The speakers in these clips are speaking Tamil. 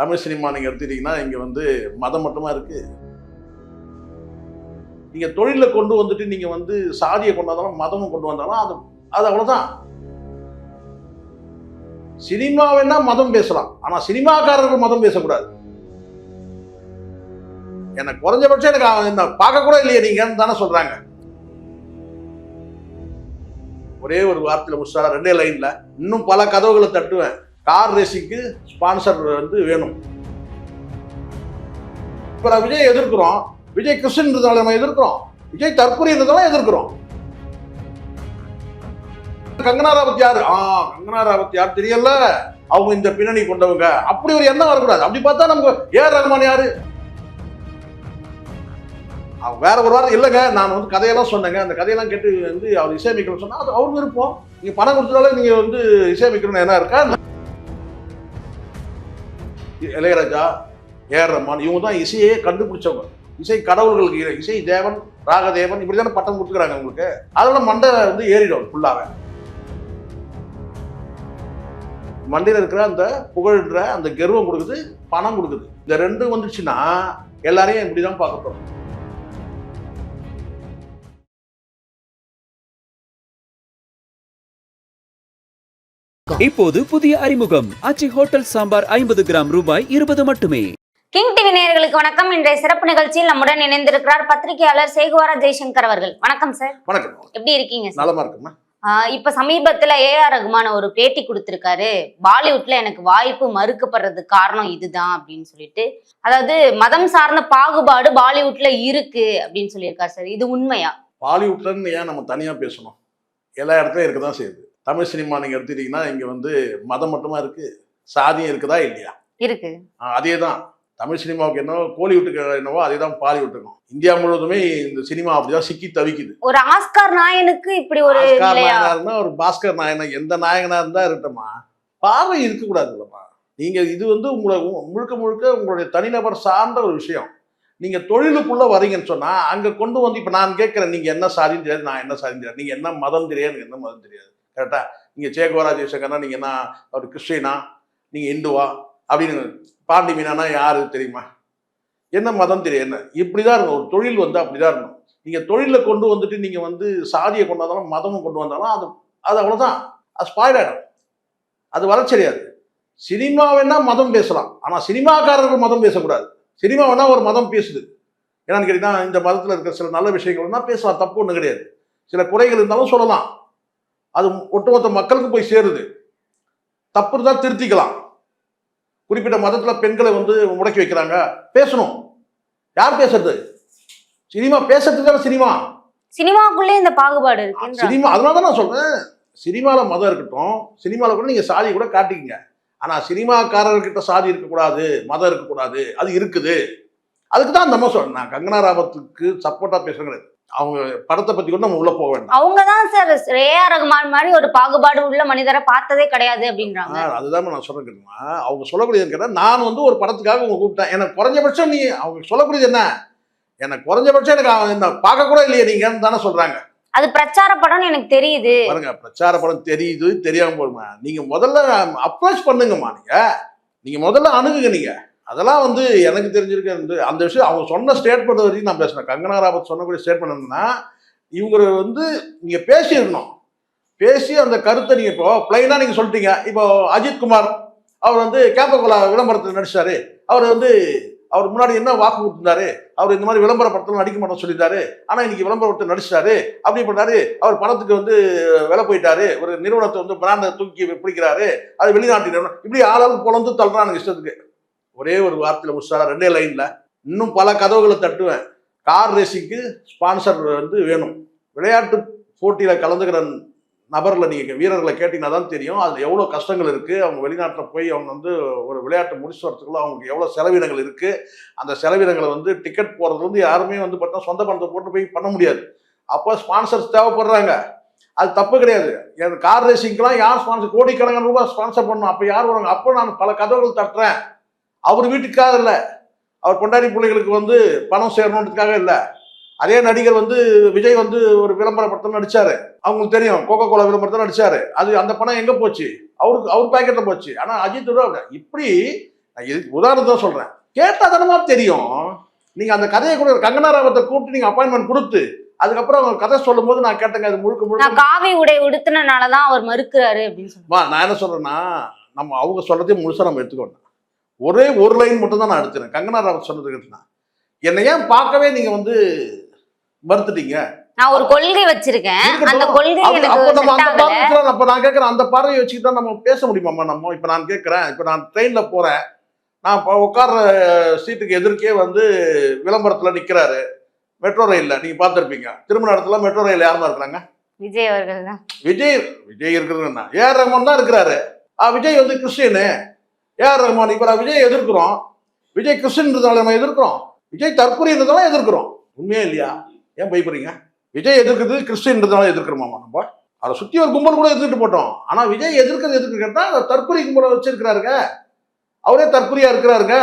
தமிழ் சினிமா நீங்கள் எடுத்துட்டீங்கன்னா இங்கே வந்து மதம் மட்டுமா இருக்கு? நீங்கள் தொழிலை கொண்டு வந்துட்டு நீங்கள் வந்து சாதியை கொண்டு வந்தாலும் மதமும் கொண்டு வந்தாலும் அது அது அவ்வளோதான் சினிமா வேணா மதம் பேசலாம். ஆனால் சினிமாக்காரர்கள் மதம் பேசக்கூடாது. எனக்கு குறைஞ்சபட்சம் எனக்கு அவன் பார்க்க கூட இல்லையே நீங்கன்னு தானே சொல்றாங்க. ஒரே ஒரு வார்த்தையில் முடிச்சா ரெண்டே லைன்ல இன்னும் பல கதவுகளை தட்டுவேன். கார் ரேசிங்க்கு ஸ்பான்சர் வந்து வேணும். இப்போ நான் விஜய் எதிர்க்கிறோம். விஜய் கிருஷ்ணன் இருந்தாலும் நம்ம எதிர்க்கிறோம். விஜய் தற்கொலைன்றதால எதிர்க்கிறோம். கங்கனா ராவத் யார்? ஆ கங்கனா ராவத் யார் தெரியல? அவங்க இந்த பின்னணி கொண்டவங்க. அப்படி ஒரு எண்ணம் வரக்கூடாது. அப்படி பார்த்தா நமக்கு ஏஆர் ரஹ்மான் யாரு? வேற ஒரு வாரம் இல்லைங்க. நான் வந்து கதையெல்லாம் சொன்னேங்க. அந்த கதையெல்லாம் கேட்டு வந்து அவர் இசையமைக்கணும்னு சொன்னால் அது அவர் விருப்பம். நீங்கள் பணம் கொடுத்ததால நீங்கள் வந்து இசையமைக்கணும்னு என்ன இருக்கா? இளையராஜா ஏஆர் ரஹ்மான் இவங்க தான் இசையே கண்டுபிடிச்சவங்க. இசை கடவுள்களுக்கு இறை- இசை தேவன் ராகதேவன் இப்படி தானே பட்டம் கொடுத்துக்கிறாங்க உங்களுக்கு அதோட மண்டை வந்து ஏறிடும் ஃபுல்லாக மண்டையில் இருக்கிற அந்த புகழ்ன்ற அந்த கர்வம் கொடுக்குது பணம் கொடுக்குது. இந்த ரெண்டும் வந்துச்சுன்னா எல்லாரையும் இப்படி தான் பார்க்க இப்போது புதிய அறிமுகம். ஆச்சி ஹோட்டல் சாம்பார் ஐம்பது கிராம் ரூபாய் இருபது மட்டுமே. கிங் டிவி நேயர்களுக்கு வணக்கம். இன்றைய சிறப்பு நிகழ்ச்சியில் நம்முடன் இணைந்திருக்கிறார் பத்திரிகையாளர் சேகுவாரா ஜெய்சங்கர் அவர்கள். வணக்கம் சார் வணக்கம். எப்படி இருக்கீங்க சார் நலமா இருக்குமா? இப்ப சமீபத்துல ஏஆர் ரகுமான் ஒரு பேட்டி கொடுத்திருக்காரு. பாலிவுட்ல எனக்கு வாய்ப்பு மறுக்கப்படுறதுக்கு காரணம் இதுதான் அப்படின்னு சொல்லிட்டு. அதாவது மதம் சார்ந்த பாகுபாடு பாலிவுட்ல இருக்கு அப்படின்னு சொல்லியிருக்காரு சார் இது உண்மையா? பாலிவுட்லன்னு ஏன் நம்ம தனியா பேசணும்? எல்லா இடத்துலயும் இருக்க தான் செய்யுது. தமிழ் சினிமா நீங்க எடுத்துட்டீங்கன்னா இங்க வந்து மதம் மட்டுமா இருக்கு? சாதியம் இருக்குதா இல்லையா? இருக்கு. அதே தான் தமிழ் சினிமாவுக்கு என்னவோ கோலிவுட்டுக்கு என்னவோ அதே தான் பாலிவுட்டுக்கும் இந்தியா முழுவதுமே இந்த சினிமா அப்படிதான் சிக்கி தவிக்குது. ஒரு ஆஸ்கார் நாயனுக்கு இப்படி ஒரு ஆஸ்கார் நாயனா இருந்தா ஒரு பாஸ்கர் நாயனா எந்த நாயகனா இருந்தா இருக்கட்டும்மா பார்வை இருக்கக்கூடாது இல்லைம்மா. நீங்க இது வந்து உங்களை முழுக்க முழுக்க உங்களுடைய தனிநபர் சார்ந்த ஒரு விஷயம். நீங்க தொழிலுக்குள்ள வரீங்கன்னு சொன்னா அங்க கொண்டு வந்து இப்ப நான் கேட்கிறேன் நீங்க என்ன சாதின்னு தெரியாது நான் என்ன சாதின்னு தெரியாது. நீங்க என்ன மதம் தெரியாது எனக்கு என்ன மதம் தெரியாது. கரெக்டாக நீங்கள் சேகோரா ஜெய்சங்கர்னா நீங்கள் என்ன? அவர் கிறிஸ்டினா? நீங்கள் இந்துவா? அப்படின்னு பாண்டி மீனானா யாரு தெரியுமா? என்ன மதம் தெரியும்? என்ன? இப்படிதான் இருக்கும் ஒரு தொழில் வந்து அப்படிதான் இருக்கும் நீங்கள் தொழிலை கொண்டு வந்துட்டு நீங்கள் வந்து சாதியை கொண்டு வந்தாலும் மதமும் கொண்டு வந்தாலும் அது அது அவ்வளோதான் அது ஸ்பாயில் ஆகிடும் அது வளர்ச்சியடையாது சினிமா வேணா மதம் பேசலாம். ஆனால் சினிமாக்காரர்கள் மதம் பேசக்கூடாது. சினிமா வேணா ஒரு மதம் பேசுது. என்னன்னு கேட்டீங்கன்னா இந்த மதத்தில் இருக்கிற சில நல்ல விஷயங்கள்னா பேசலாம். தப்பு ஒன்றும் கிடையாது. சில குறைகள் இருந்தாலும் சொல்லலாம். அது ஒட்டுமொத்த மக்களுக்கு போய் சேருது. தப்பு இருந்தால் திருத்திக்கலாம். குறிப்பிட்ட மதத்துல பெண்களை வந்து முடக்கி வைக்கிறாங்க. பேசணும். யார் பேசுறது? சினிமா பேசுறதுக்கு தானே சினிமா. சினிமாக்குள்ளே இந்த பாகுபாடு இருக்கு சினிமா அதனால தான் நான் சொல்றேன். சினிமாவில் மதம் இருக்கட்டும் சினிமாவில் கூட நீங்கள் சாதி கூட காட்டிக்கங்க. ஆனால் சினிமாக்காரர்கிட்ட சாதி இருக்கக்கூடாது மதம் இருக்கக்கூடாது அது இருக்குது. அதுக்கு தான் அந்த அம்மா சொல்றேன் நான் கங்கனா ராவத்துக்கு சப்போர்ட்டாக பேசுறது கிடையாது. அவங்க படத்தை பற்றி கூட நம்ம உள்ளே போக வேண்டாம். அவங்க தான் சார் ஏஆர் ரகுமான் மாதிரி ஒரு பாகுபாடு உள்ள மனிதரை பார்த்ததே கிடையாது அப்படின்றாங்க. அதுதான் நான் சொல்றேன் அவங்க சொல்லக்கூடியது கேட்டால் நான் வந்து ஒரு படத்துக்காக உங்க கூப்பிட்டேன். எனக்கு குறைஞ்சபட்சம் நீ அவங்க சொல்லக்கூடியது என்ன? எனக்கு குறைஞ்சபட்சம் எனக்கு என்ன பார்க்க கூட இல்லையே நீங்கன்னு தானே சொல்றாங்க. அது பிரச்சார படம்னு எனக்கு தெரியுது. பாருங்க பிரச்சார படம் தெரியுது தெரியாம போடுமா நீங்க முதல்ல அப்ரோச் பண்ணுங்கம்மா நீங்க. நீங்க முதல்ல அணுகுங்க நீங்க. அதெல்லாம் வந்து எனக்கு தெரிஞ்சிருக்க அந்த விஷயம் அவங்க சொன்ன ஸ்டேட்மெண்ட் வரைக்கும் நான் பேசினேன் கங்கனா ராவத் சொன்னக்கூடிய ஸ்டேட்மெண்ட் என்னன்னா இவங்க வந்து நீங்கள் பேசியிருக்கணும் பேசி அந்த கருத்தை நீங்கள் இப்போ பிளைனாக நீங்கள் சொல்லிட்டீங்க. இப்போ அஜித்குமார் அவர் வந்து கேப்பகோலா விளம்பரத்தில் நடிச்சாரு. அவர் வந்து அவர் முன்னாடி என்ன வாக்கு கொடுத்துருந்தாரு? அவர் இந்த மாதிரி விளம்பர படத்தில் நடிக்க மாட்டோம் சொல்லியிருந்தாரு. ஆனால் இன்னைக்கு விளம்பரத்தை படத்தில் நடிச்சாரு. அப்படி பண்ணாரு அவர் பணத்துக்கு வந்து விலை போயிட்டாரு. ஒரு நிறுவனத்தை வந்து பிராண்டை தூக்கி பிடிக்கிறாரு. அது வெளிநாட்டு நிறுவனம் இப்படி ஆளாளுக்கு பொழந்து தள்ளுறானுங்க இஷ்டத்துக்கு ஒரே ஒரு வார்த்தையில் முடிச்சா ரெண்டே லைனில் இன்னும் பல கதவுகளை தட்டுவேன். கார் ரேசிங்க்கு ஸ்பான்சர் வந்து வேணும். விளையாட்டு போட்டியில் கலந்துக்கிற நபரில் நீங்கள் வீரர்களை கேட்டிங்கன்னா தான் தெரியும். அதில் எவ்வளோ கஷ்டங்கள் இருக்குது அவங்க வெளிநாட்டில் போய் அவங்க வந்து ஒரு விளையாட்டு முடிச்சு வரதுக்குள்ள அவங்களுக்கு எவ்வளோ செலவினங்கள் இருக்குது அந்த செலவினங்களை வந்து டிக்கெட் போகிறதுலேருந்து யாருமே வந்து பார்த்தா சொந்த பணத்தை போட்டு போய் பண்ண முடியாது. அப்போ ஸ்பான்சர்ஸ் தேவைப்படுறாங்க. அது தப்பு கிடையாது. என் கார் ரேசிங்க்கெலாம் யார் ஸ்பான்சர் கோடிக்கணக்கான ரூபாய் ஸ்பான்சர் பண்ணணும். அப்போ யார் வருவாங்க? அப்போ நான் பல கதவுகள் தட்டுறேன். அவர் வீட்டுக்காக இல்லை. அவர் கொண்டாடி பிள்ளைகளுக்கு வந்து பணம் சேரணுன்றதுக்காக இல்லை. அதே நடிகர் வந்து விஜய் வந்து ஒரு விளம்பர படத்தில் நடிச்சாரு. அவங்களுக்கு தெரியும் கோகோ கோலா விளம்பரத்தில் நடிச்சாரு. அது அந்த பணம் எங்கே போச்சு? அவருக்கு அவர் பாக்கெட்டில் போச்சு. ஆனால் அஜித் இப்படி நான் இது உதாரணத்தை சொல்றேன். கேட்டா தானமா தெரியும். நீங்க அந்த கதையை கூட கங்கனா ராவத்தை கூப்பிட்டு நீங்க அப்பாயின்மெண்ட் கொடுத்து அதுக்கப்புறம் அவங்க கதை சொல்லும்போது நான் கேட்டேங்க அது முழுக்க முழுக்க காவி உடை உடுத்தினாலதான் அவர் மறுக்கிறாரு அப்படின்னு நான் என்ன சொல்றேன்னா நம்ம அவங்க சொல்றதையும் முழுசா நம்ம எடுத்துக்கணும். ஒரே ஒரு லைன் மட்டும் தான் நான் எடுத்துறேன் கங்கனா ராவத் சொன்னது கேட்டுனா என்னை ஏன் பார்க்கவே நீங்க வந்து மறுத்துட்டீங்க? நான் ஒரு கொள்கை வச்சிருக்கேன். அந்த கொள்கை எனக்கு அப்ப நான் கேட்கறேன் அந்த பார்வையை வச்சுக்கிட்டு தான் நம்ம பேச முடியுமாம்மா நம்ம? இப்ப நான் கேட்கறேன் இப்ப நான் ட்ரெயின்ல போறேன். நான் உட்கார்ற சீட்டுக்கு எதிர்க்கே வந்து விளம்பரத்துல நிக்கிறாரு. மெட்ரோ ரயில்ல நீங்க பார்த்திருப்பீங்க. திருமண இடத்துல மெட்ரோ ரயில் யாருமா இருக்கிறாங்க? விஜய் அவர்கள் தான். விஜய். விஜய் இருக்கிறதுன்னா. ஏஆர் ரஹ்மான் தான் இருக்கிறாரு. ஆ விஜய் வந்து கிறிஸ்டியனு. ஏஆர் ரஹ்மான் இப்போ நான் விஜய் எதிர்க்கிறோம். விஜய் கிறிஸ்டின்றதால நம்ம எதிர்க்கிறோம். விஜய் தற்கொலைன்றதால எதிர்க்கிறோம். உண்மையா இல்லையா? ஏன் பயப்படுறீங்க? விஜய் எதிர்க்கிறது கிறிஸ்டின்றதால எதிர்க்கிறோமாமா நம்ம? அதை சுத்தி ஒரு கும்பல் கூட எதிர்த்து போட்டோம். ஆனா விஜய் எதிர்க்கிறது எதுக்கு கேட்டா அந்த தற்கொலை கும்பலை வச்சிருக்கிறாருங்க. அவரே தற்கொலையா இருக்கிறாருங்க.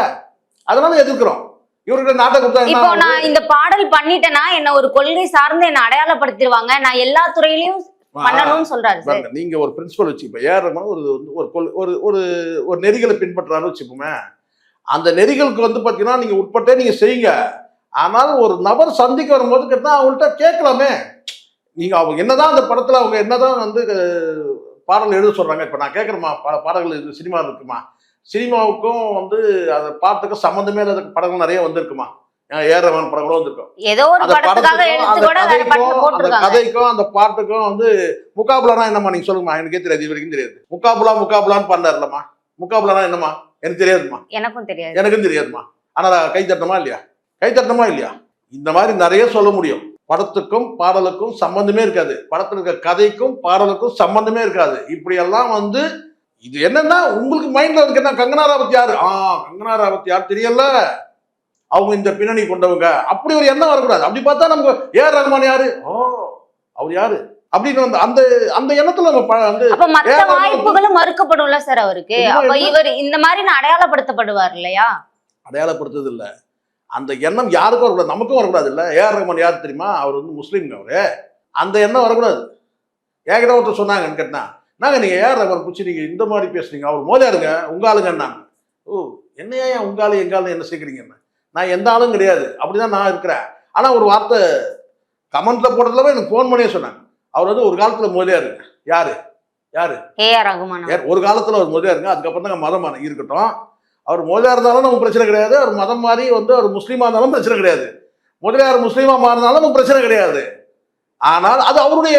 அதனால எதிர்க்கிறோம். இவருக்கு நாட்டை கொடுத்தா என்ன இப்போ? நான் இந்த பாடல் பண்ணிட்டேன்னா என்ன ஒரு கொள்கை சார்ந்து என்ன அடையாளப்படுத்திடுவாங்க. நான் எல்லா துறையிலயும் பண்ணணும்னு சொல்றாரு நீங்க ஒரு பிரின்சிபல் வச்சு இப்போ ஏஆர் ரஹ்மான் ஒரு ஒரு ஒரு ஒரு நெறிகளை பின்பற்றாரு வச்சுப்போமே அந்த நெறிகளுக்கு வந்து பார்த்தீங்கன்னா நீங்க உட்பட்டே நீங்க செய்யுங்க. ஆனால் ஒரு நபர் சந்திக்க வரும்போது கேட்டா அவங்கள்ட்ட கேட்கலாமே. நீங்க அவங்க என்னதான் அந்த படத்துல அவங்க என்னதான் வந்து பாடல் எழுத சொல்றாங்க. இப்ப நான் கேட்கறேமா பாடல்கள் இது சினிமா இருக்குமா? சினிமாவுக்கும் வந்து அந்த பாட்டுக்கும் சம்மந்தமே இல்லாத படங்கள் நிறைய வந்திருக்குமா? ரஹ்மான் படம் கூட வந்திருக்கும். ஏதோ ஒரு படத்துக்காக எடுத்து அந்த கூட போட்டிருக்காங்க. கதைக்கும் அந்த பாட்டுக்கும் வந்து முக்காபுலானா என்னம்மா நீங்க சொல்லுங்கம்மா? எனக்கே தெரியாது இது வரைக்கும் தெரியாது. முக்காபுலா முக்காபுலான்னு பாண்டாருலம்மா முக்காபுலானா என்னம்மா? எனக்கு தெரியாதும்மா. எனக்கும் தெரியாது. எனக்கும் தெரியாதும்மா. ஆனா கை தட்டணுமா இல்லையா? கை தட்டணுமா இல்லையா? இந்த மாதிரி நிறைய சொல்ல முடியும். படத்துக்கும் பாடலுக்கும் சம்பந்தமே இருக்காது. படத்துல இருக்க கதைக்கும் பாடலுக்கும் சம்பந்தமே இருக்காது. இப்படி எல்லாம் வந்து இது என்னன்னா உங்களுக்கு மைண்ட்ல இருக்கு என்ன கங்கனா ராவத் யாரு? ஆ கங்கனா ராவத் யார்? தெரியல. அவங்க இந்த பின்னணி கொண்டவங்க. அப்படி ஒரு எண்ணம் வரக்கூடாது. அப்படி பார்த்தா நமக்கு ஏஆர் ரஹ்மான் யாரு? ஓ. அவர் யாரு? அப்படின்னு வந்து அந்த அந்த எண்ணத்துல நம்ம வந்து அப்ப மத்த வாய்ப்புகளும் மறுக்கப்படும்ல சார் அவருக்கு? அப்ப? இவர் இந்த மாதிரி நான் அடையாளப்படுத்தப்படுவார் இல்லையா? அடையாளப்படுத்துறது இல்ல அந்த எண்ணம் யாருக்கும் வரக்கூடாது. நமக்கும் வரக்கூடாது இல்ல. ஏஆர் ரஹ்மான் யார் தெரியுமா? அவர் வந்து முஸ்லீம்ங்க அவரு. அந்த எண்ணம் வரக்கூடாது. என்கிட்ட ஒருத்தர் சொன்னாங்கன்னு கேட்டா நாங்க நீங்க ஏஆர் ரஹ்மான் பிடிச்சி நீங்க இந்த மாதிரி பேசுறீங்க? அவர் மோதியாருங்க. உங்க ஆளுங்கன்னாங்க ஓ என்னையா உங்க ஆளு எங்க ஆளு என்ன சேர்க்குறீங்கன்னு நான் எந்த ஆளும் கிடையாது. அப்படிதான் நான் இருக்கிறேன். ஆனா ஒரு வார்த்தை கமெண்ட்ல போடுறதுல எனக்கு ஃபோன் பண்ணியே சொன்னாங்க. அவர் வந்து ஒரு காலத்துல மோதியாருங்க யாரு? யாரு? ஒரு காலத்துல அவர் மோதியா இருங்க அதுக்கப்புறம் தாங்க மதம் இருக்கட்டும். அவர் மோதியா இருந்தாலும் நமக்கு பிரச்சனை கிடையாது. அவர் மதம் மாறி வந்து அவர் முஸ்லீமா இருந்தாலும் பிரச்சனை கிடையாது. முதலியார் முஸ்லீமா மாறினாலும் நமக்கு பிரச்சனை கிடையாது. ஆனால் அது அவருடைய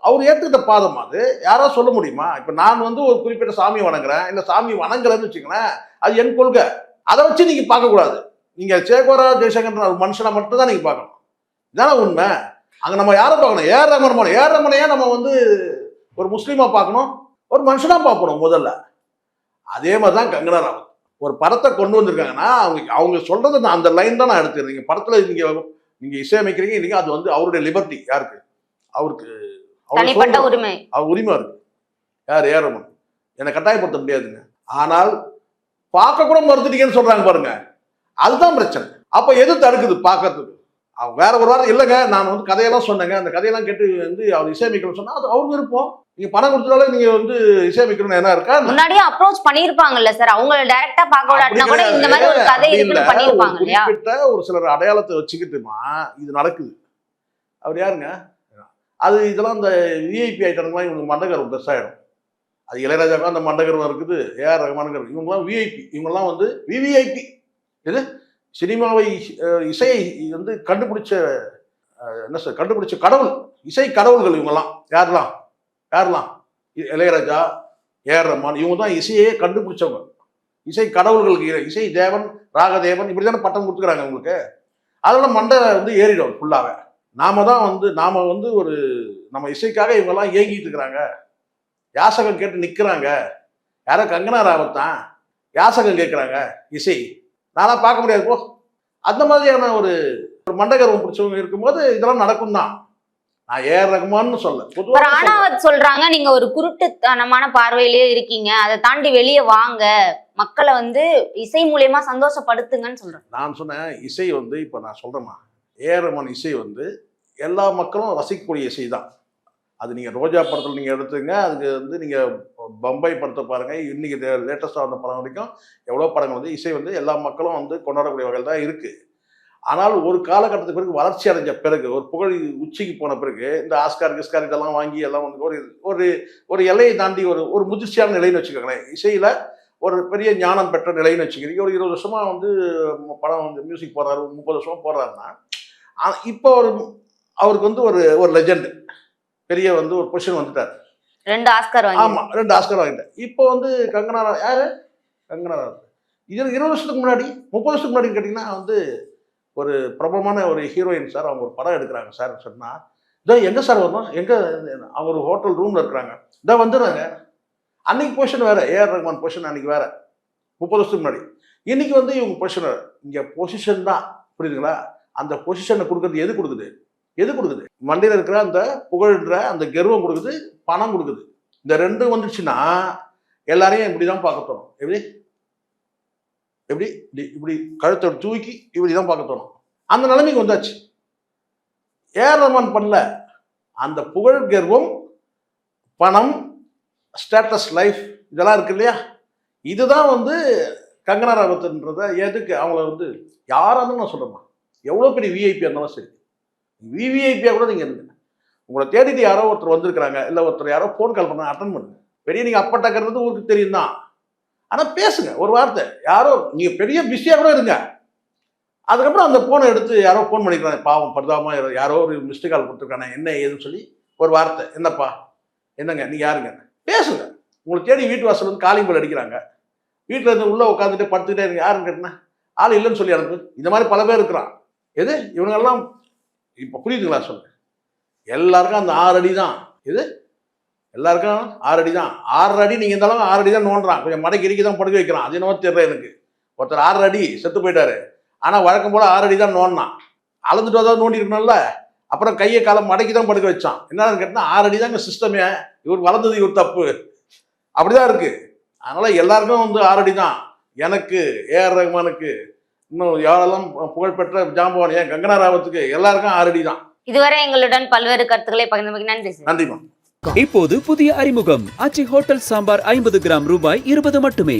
அவர் ஏற்றுக்கிட்ட பாதம் அது. யாரோ சொல்ல முடியுமா? இப்ப நான் வந்து ஒரு குறிப்பிட்ட சாமி வணங்குறேன். இல்ல சாமி வணங்கலைன்னு வச்சுங்களேன் அது என் கொள்கை. அதை வச்சு நீங்க பார்க்க கூடாது நீங்க சேகோரா ஜெய்சங்கர் ஒரு மனுஷனை மட்டும் தான் நீங்க பார்க்கணும். இதான உண்மை. அங்க நம்ம யாரை பார்க்கணும்? ஏஆர் ரமன் போனோம் ஏஆர் ரமனையா நம்ம வந்து ஒரு முஸ்லீமா பார்க்கணும்? ஒரு மனுஷனா பார்க்கணும் முதல்ல. அதே மாதிரி தான் கங்கனா ராவத். ஒரு படத்தை கொண்டு வந்திருக்காங்கன்னா அவங்க அவங்க சொல்றது நான் அந்த லைன் தான் நான் எடுத்துக்கிறேன். நீங்க படத்துல நீங்க நீங்க இசையமைக்கிறீங்க இல்லைங்க அது வந்து அவருடைய லிபர்ட்டி யாருக்கு? அவருக்கு அவர். உரிமை. அவர் உரிமை இருக்கு. யார்? ஏறமன் என்னை கட்டாயப்படுத்த முடியாதுங்க. ஆனால் பார்க்க கூட மறுத்துட்டீங்கன்னு சொல்றாங்க பாருங்க. அதுதான் பிரச்சனை. அப்ப எது தடுக்குது பார்க்கறதுக்கு? அவங்க வேற ஒரு வாரம் இல்லைங்க நான் வந்து கதையெல்லாம் சொன்னேங்க. அந்த கதையெல்லாம் கேட்டு வந்து அவர் இசையமைக்கணும்னு சொன்னா அது அவர் விருப்பம். நீங்க பணம் கொடுத்தாலே நீங்க வந்து இசையமைக்கணும்னு என்ன இருக்கா? முன்னாடியே அப்ரோச் பண்ணிருப்பாங்கல்ல சார் அவங்கள டைரக்டா பார்க்க விடாட்டினா கூட இந்த மாதிரி ஒரு. கதை. இருக்குன்னு பண்ணிருப்பாங்க இல்லையா? குறிப்பிட்ட ஒரு சிலர் அடையாளத்தை வச்சுக்கிட்டுமா இது நடக்குது. அவர் யாருங்க? அது இதெல்லாம் இந்த விஐபி ஐட்டம்லாம் இவங்க மண்டகரம் பெருசாயிடும் அது இளையராஜாவுக்கும் அந்த மண்டகரம் இருக்குது ஏஆர் ரஹ்மானுங்கிற இவங்கெல்லாம் விஐபி இவங்கெல்லாம் வந்து விவிஐபி இது சினிமாவை இசையை வந்து கண்டுபிடிச்ச என்ன சார் கண்டுபிடிச்ச கடவுள் இசை கடவுள்கள் இவங்கெல்லாம். யாரெல்லாம்? யாரெல்லாம்? இ- இளையராஜா ஏஆர் ரஹ்மான் இவங்க தான் இசையே கண்டுபிடிச்சவங்க. இசை கடவுள்களுக்கு இசை தேவன் ராகதேவன் இப்படி தானே பட்டம் கொடுத்துக்கிறாங்க உங்களுக்கு அதனால மண்டை வந்து ஏறிடும் ஃபுல்லாக நாம தான் வந்து நாம வந்து ஒரு நம்ம இசைக்காக இவங்கெல்லாம் ஏங்கிட்டு இருக்கிறாங்க. யாசகம் கேட்டு நிற்கிறாங்க யாரோ கங்கனா ராவத்தான் யாசகம் கேட்குறாங்க இசை. நானா பார்க்க முடியாது. போ அந்த மாதிரியான ஒரு ஒரு மண்டகர்வம் பிடிச்சவங்க இருக்கும்போது இதெல்லாம் நடக்கும் தான் நான் ஏஆர் ரகுமான்னு சொல்ல ஆணவத் சொல்றாங்க நீங்க ஒரு குருட்டுத்தனமான பார்வையிலேயே இருக்கீங்க. அதை தாண்டி வெளியே வாங்க. மக்களை வந்து இசை மூலியமா சந்தோஷப்படுத்துங்கன்னு சொல்றாங்க நான் சொன்னேன் இசை வந்து இப்போ நான் சொல்கிறேம்மா ஏஆர் ரஹ்மான் இசை வந்து எல்லா மக்களும் ரசிக்கக்கூடிய இசை தான் அது நீங்கள் ரோஜா படத்தில் நீங்கள் எடுத்துங்க அதுக்கு வந்து நீங்கள் பம்பை படத்தை பாருங்கள் இன்றைக்கி லேட்டஸ்ட்டாக வந்த படம் வரைக்கும் எவ்வளோ படங்கள் வந்து இசை வந்து எல்லா மக்களும் வந்து கொண்டாடக்கூடிய வகையில் தான் இருக்குது ஆனால் ஒரு காலகட்டத்துக்கு பிறகு வளர்ச்சி அடைஞ்ச பிறகு ஒரு புகழ் உச்சிக்கு போன பிறகு இந்த ஆஸ்கார் கிஸ்கார் இதெல்லாம் வாங்கி எல்லாம் வந்து ஒரு ஒரு ஒரு எல்லையை தாண்டி ஒரு ஒரு முதிர்ச்சியான நிலைன்னு வச்சுக்கோங்களேன். இசையில் ஒரு பெரிய ஞானம் பெற்ற நிலைன்னு வச்சுக்கிறீங்க. ஒரு இருபது வருஷமாக வந்து படம் வந்து மியூசிக் போடுறாரு முப்பது வருஷமாக போடுறாருன்னா இப்போ ஒரு அவருக்கு வந்து ஒரு ஒரு லெஜெண்ட் பெரிய வந்து ஒரு பொசிஷன் வந்துட்டார். ரெண்டு ஆஸ்கர் வாங்கி. ஆமா ரெண்டு ஆஸ்கர் வாங்கிட்டேன் இப்போ வந்து கங்கனா யாரு? கங்கனா. இது இருபது வருஷத்துக்கு முன்னாடி முப்பது வருஷத்துக்கு முன்னாடி கேட்டிங்கன்னா வந்து ஒரு பிரபலமான ஒரு ஹீரோயின் சார் அவங்க ஒரு படம் எடுக்கிறாங்க சார் சொன்னா இதோ எங்க சார் வரணும் எங்க அவங்க ஒரு ஹோட்டல் ரூம்ல இருக்கிறாங்க. இதோ வந்துடுறாங்க. அன்னைக்கு பொசிஷன் வேற ஏஆர் ரஹ்மான் பொசிஷன் அன்னைக்கு வேற. முப்பது வருஷத்துக்கு முன்னாடி. இன்னைக்கு வந்து இவங்க பொசிஷன் இங்க பொசிஷன் தான். புரியுதுங்களா? அந்த பொசிஷனை கொடுக்கறது எது கொடுக்குது? எது கொடுக்குது? மண்டியில் இருக்கிற அந்த புகழ்ன்ற அந்த கர்வம் கொடுக்குது பணம் கொடுக்குது. இந்த ரெண்டும் வந்துச்சுன்னா எல்லாரையும் இப்படி தான் பார்க்க தோணும். எப்படி? எப்படி? இப்படி இப்படி கழுத்தை தூக்கி இப்படி தான் பார்க்க தோணும். அந்த நிலைமைக்கு வந்தாச்சு. ஏர் ரமன் பண்ணல. அந்த புகழ் கர்வம் பணம் ஸ்டேட்டஸ் லைஃப் இதெல்லாம் இருக்கு இல்லையா? இதுதான் வந்து கங்கனா ராவத்ன்றத எதுக்கு அவங்கள வந்து யாராலும் நான் சொல்றேம்மா. எவ்வளோ பெரிய விஐபி இருந்தாலும் சரி. விவிஐபியாக கூட நீங்கள் இருந்துங்க. உங்களை தேடிட்டு யாரோ ஒருத்தர் வந்திருக்கிறாங்க இல்லை ஒருத்தர் யாரோ ஃபோன் கால் பண்ண அட்டன் பண்ணுங்க. பெரிய நீங்கள் அப்பட்டாக்கிறது ஊருக்கு தெரியும் தான். ஆனால் பேசுங்க ஒரு வார்த்தை. யாரோ நீங்கள் பெரிய பிஸியாக கூட இருங்க. அதுக்கப்புறம் அந்த ஃபோனை எடுத்து யாரோ ஃபோன் பண்ணிக்கிறாங்க. பாவம் பரிதாபமாக யாரோ ஒரு மிஸ்டு கால் கொடுத்துருக்கானே என்ன ஏதுன்னு சொல்லி ஒரு வார்த்தை. என்னப்பா? என்னங்க? நீங்கள் யாருங்க? பேசுங்க. உங்களை தேடி வீட்டு வாசல் வந்து காலிங் போல் அடிக்கிறாங்க. வீட்டில் இருந்து உள்ளே உட்காந்துட்டு படுத்துக்கிட்டே இருங்க. யாருன்னு கேட்டினா ஆள் இல்லைன்னு சொல்லி அனுப்பு. இந்த மாதிரி பல பேர் இருக்கிறான். எது? இவங்கெல்லாம் இப்போ புரியுதுங்களா சொல்கிறேன் எல்லாருக்கும் அந்த ஆறு அடி தான் இது எல்லாருக்கும் ஆறு அடி தான் ஆறு அடி நீங்கள் இந்த அளவுக்கு ஆறு அடி தான் நோண்டுறான். கொஞ்சம் மடக்கி இறுக்கி தான் படுக்க வைக்கிறான். அது என்னவோ தெரியல எனக்கு. ஒருத்தர் ஆறு அடி செத்து போயிட்டாரு. ஆனால் வழக்கம் போல் ஆறு அடி தான் நோண்டினான் அளந்துட்டு அதாவது நோண்டி இருக்கணும்ல. அப்புறம் கையை காலை மடக்கி தான் படுக்க வச்சான். என்னன்னு கேட்டால் ஆறு அடி தாங்க சிஸ்டமே இவர் வளர்ந்தது இவர் தப்பு. அப்படிதான் இருக்குது அதனால் எல்லாருக்கும் வந்து ஆறு அடி தான். எனக்கு ஏஆர் ரஹ்மானுக்கு இன்னும் யாரெல்லாம் புகழ்பெற்ற ஜாம்பவான் ஏன் கங்கனா ராவத்துக்கு எல்லாருக்கும் ஆறு அடி தான். இதுவரை எங்களுடன் பல்வேறு கருத்துக்களை பகிர்ந்தமைக்கு நன்றி சார். நன்றிமா இப்போது புதிய அறிமுகம். ஆச்சி ஹோட்டல் சாம்பார் ஐம்பது கிராம் ரூபாய் இருபது மட்டுமே.